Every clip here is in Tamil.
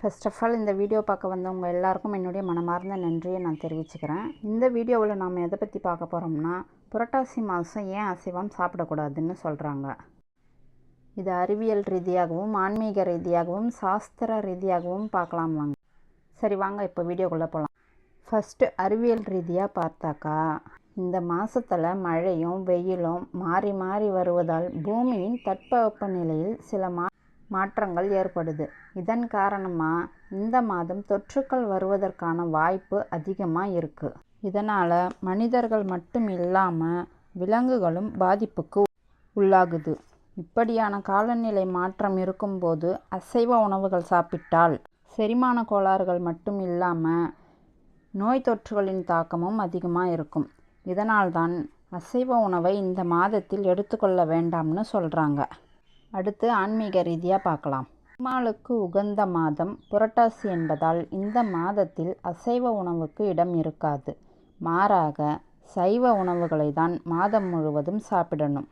ஃபஸ்ட் ஆஃப் ஆல் இந்த வீடியோ பார்க்க வந்தவங்க எல்லாருக்கும் என்னுடைய மனமார்ந்த நன்றியை நான் தெரிவிச்சுக்கிறேன். இந்த வீடியோவில் நாம் எதை பற்றி பார்க்க போகிறோம்னா புரட்டாசி மாதம் ஏன் அசைவம் சாப்பிடக்கூடாதுன்னு சொல்கிறாங்க இது அறிவியல் ரீதியாகவும் ஆன்மீக ரீதியாகவும் சாஸ்திர ரீதியாகவும் பார்க்கலாம் வாங்க. சரி வாங்க இப்போ வீடியோக்குள்ளே போகலாம் ஃபஸ்ட்டு அறிவியல் ரீதியாக பார்த்தாக்கா இந்த மாதத்தில் மழையும் வெயிலும் மாறி மாறி வருவதால் பூமியின் தட்பவெப்பநிலையில் சில மா மாற்றங்கள் ஏற்படுது. இதன் காரணமாக இந்த மாதம் தொற்றுக்கள் வருவதற்கான வாய்ப்பு அதிகமாக இருக்குது இதனால் மனிதர்கள் மட்டும் இல்லாமல் விலங்குகளும் பாதிப்புக்கு உள்ளாகுது. இப்படியான காலநிலை மாற்றம் இருக்கும்போது அசைவ உணவுகள் சாப்பிட்டால் செரிமான கோளாறுகள் மட்டும் இல்லாமல் நோய் தொற்றுகளின் தாக்கமும் அதிகமாக இருக்கும். இதனால்தான் அசைவ உணவை இந்த மாதத்தில் எடுத்துக்கொள்ள வேண்டாம்னு சொல்கிறாங்க அடுத்து ஆன்மீக ரீதியாக பார்க்கலாம். பெருமாளுக்கு உகந்த மாதம் புரட்டாசி என்பதால் இந்த மாதத்தில் அசைவ உணவுக்கு இடம் இருக்காது. மாறாக சைவ உணவுகளை தான் மாதம் முழுவதும் சாப்பிடணும்.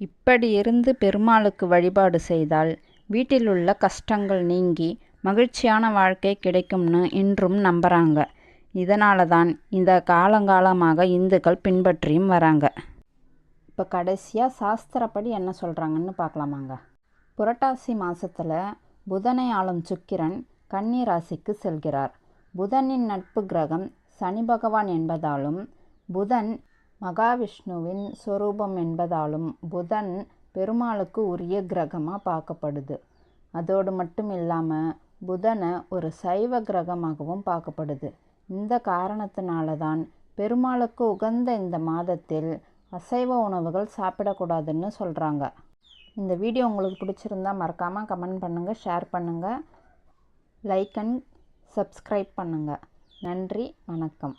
இப்படி இருந்து பெருமாளுக்கு வழிபாடு செய்தால் வீட்டிலுள்ள கஷ்டங்கள் நீங்கி மகிழ்ச்சியான வாழ்க்கை கிடைக்கும்னு இன்றும் நம்புகிறாங்க இதனால தான் இந்த காலங்காலமாக இந்துக்கள் பின்பற்றியும் வராங்க. இப்போ கடைசியாக சாஸ்திரப்படி என்ன சொல்கிறாங்கன்னு பார்க்கலாமாங்க. புரட்டாசி மாதத்தில் புதனை ஆளும் சுக்கிரன் கன்னி ராசிக்கு செல்கிறார். புதனின் நட்பு கிரகம் சனி பகவான் என்பதாலும் புதன் மகாவிஷ்ணுவின் சொரூபம் என்பதாலும் புதன் பெருமாளுக்கு உரிய கிரகமாக பார்க்கப்படுது. அதோடு மட்டும் இல்லாமல் புதனை ஒரு சைவ கிரகமாகவும் பார்க்கப்படுது. இந்த காரணத்தினால தான் பெருமாளுக்கு உகந்த இந்த மாதத்தில் அசைவ உணவுகள் சாப்பிடக்கூடாதுன்னு சொல்கிறாங்க இந்த வீடியோ உங்களுக்கு பிடிச்சிருந்தா மறக்காமல் கமெண்ட் பண்ணுங்கள் ஷேர் பண்ணுங்கள் லைக் அண்ட் சப்ஸ்கிரைப் பண்ணுங்கள் நன்றி வணக்கம்.